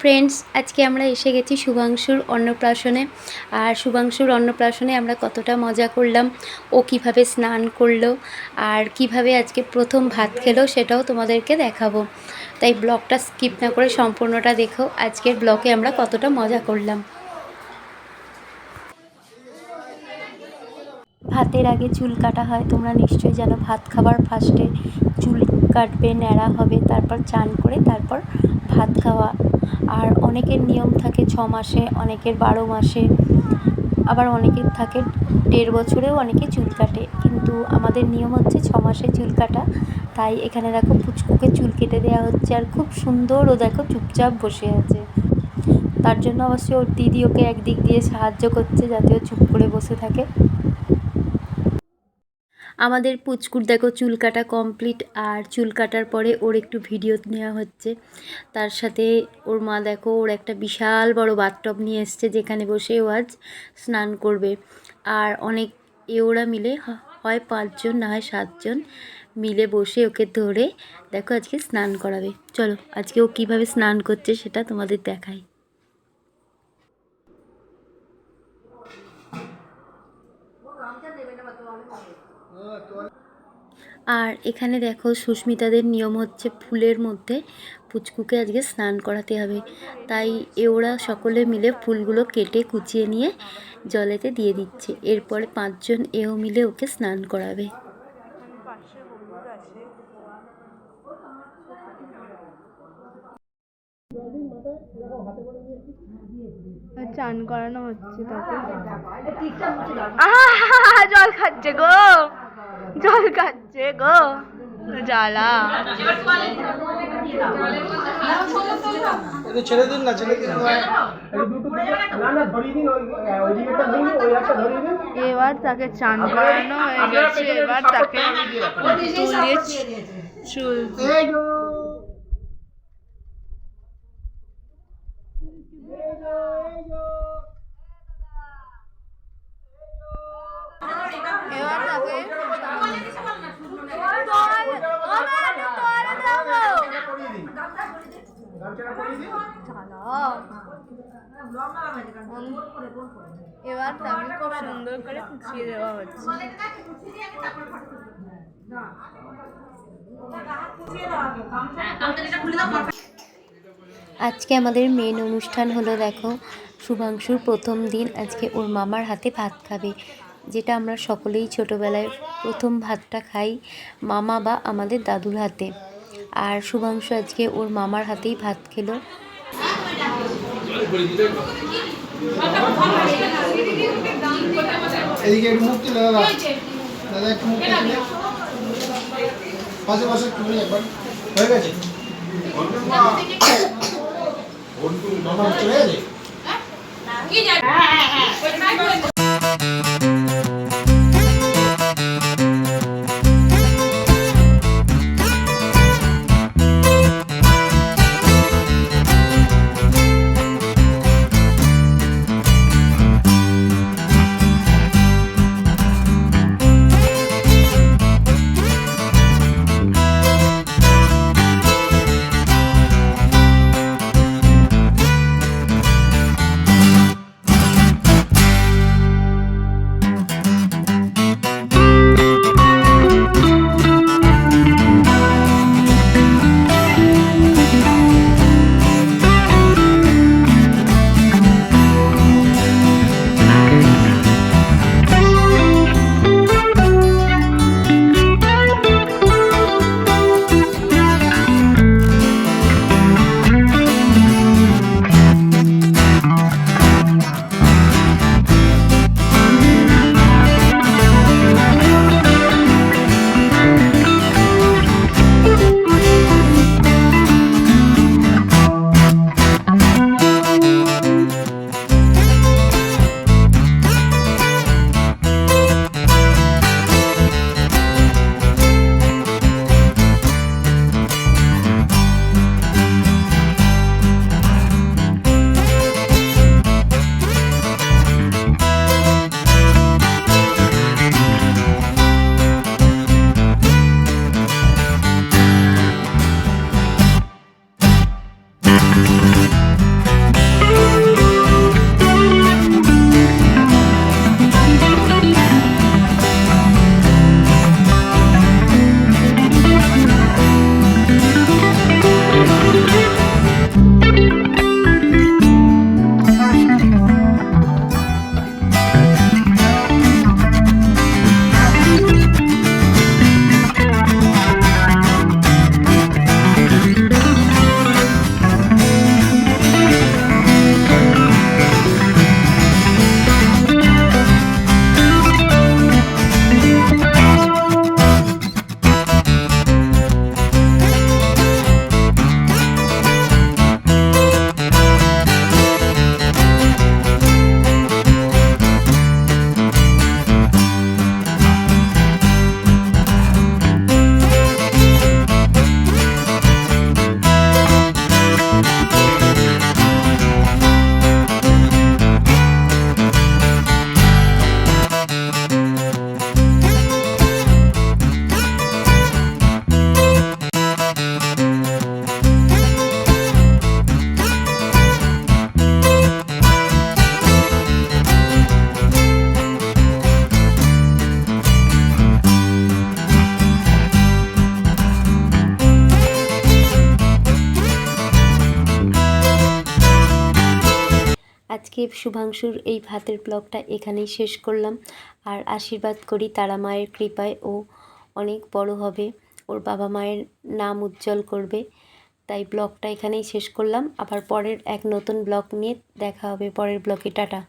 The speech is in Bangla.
ফ্রেন্ডস আজকে আমরা এসে গেছি শুভাংশুর অন্নপ্রাশনে। আর শুভাংশুর অন্নপ্রাশনে আমরা কতটা মজা করলাম, ও কীভাবে স্নান করল, আর কীভাবে আজকে প্রথম ভাত খেলো সেটাও তোমাদেরকে দেখাবো। তাই ব্লগটা স্কিপ না করে সম্পূর্ণটা দেখো, আজকের ব্লগে আমরা কতটা মজা করলাম। ভাতের আগে চুল কাটা হয়, তোমরা নিশ্চয়ই জানো, ভাত খাবার ফার্স্টে চুল কাটবে, ন্যাড়া হবে, তারপর চান করে তারপর ভাত খাওয়া। আর অনেকের নিয়ম থাকে ছ মাসে, অনেকের বারো মাসে, আবার অনেকের থাকে দেড় বছরেও অনেকে চুল কাটে। কিন্তু আমাদের নিয়ম হচ্ছে ছ মাসে চুল কাটা। তাই এখানে দেখো পুচকুকে চুল কেটে দেওয়া হচ্ছে আর খুব সুন্দর ও দেখো চুপচাপ বসে আছে। তার জন্য অবশ্যই ওর দিদি ওকে একদিক দিয়ে সাহায্য করছে যাতে ও চুপ করে বসে থাকে। আমাদের পুচকুর দেখো চুল কাটা কমপ্লিট আর চুল কাটার পরে ওর একটু ভিডিও নেওয়া হচ্ছে। তার সাথে ওর মা দেখো, ওর একটা বিশাল বড় বাথটব নিয়ে এসছে, যেখানে বসে ও আজ স্নান করবে। আর অনেক এ ওরা মিলে হয় পাঁচজন, না হয় সাতজন মিলে বসে ওকে ধরে দেখো আজকে স্নান করাবে। চলো, আজকে ও কীভাবে স্নান করছে সেটা তোমাদের দেখাই। আর এখানে দেখো সুস্মিতাদের নিয়ম হচ্ছে ফুলের মধ্যে পুচকুকে আজকে স্নান করাতে হবে। তাই এ ওরা সকলে মিলে ফুলগুলো কেটে, কুচিয়ে নিয়ে জলেতে দিয়ে দিচ্ছে। এরপরে পাঁচজন এও মিলে ওকে স্নান করাবে। চান করানো হচ্ছে তাকে আহা, জল খাচ্ছে গো। জল খাচ্ছে গো। জ্বালা। ছেড়ে দিন না ছেড়ে দিন একটু দুটো না না ধরিয়ে দিন ওই ওই দিকেটা দিন ওই একটা ধরিয়ে দিন। এবার তাকে চান করানো হয়ে গেছে এবার তাকে তুলিয়ে চুল এই গো এবার তাকে করিয়ে দিন গামছাটা করিয়ে দিন এবার তাকে খুব সুন্দর করে দেওয়া হচ্ছে। আজকে আমাদের মেন অনুষ্ঠান হলো দেখো শুভাংশুর প্রথম দিন। আজকে ওর মামার হাতে ভাত খাবে যেটা আমরা সকলেই ছোটোবেলায় প্রথম ভাতটা খাই মামা বা আমাদের দাদুর হাতে। আর শুভাংশু আজকে ওর মামার হাতেই ভাত খেলো। এদিকে আজকে শুভাংশুর এই ভাতের ব্লগটা এখানেই শেষ করলাম। আর আশীর্বাদ করি তারা মায়ের কৃপায় ও অনেক বড় হবে। ওর বাবা মায়ের নাম উজ্জ্বল করবে। তাই ব্লগটা এখানেই শেষ করলাম। আবার পরের এক নতুন ব্লগ নিয়ে দেখা হবে। পরের ব্লগে, টাটা।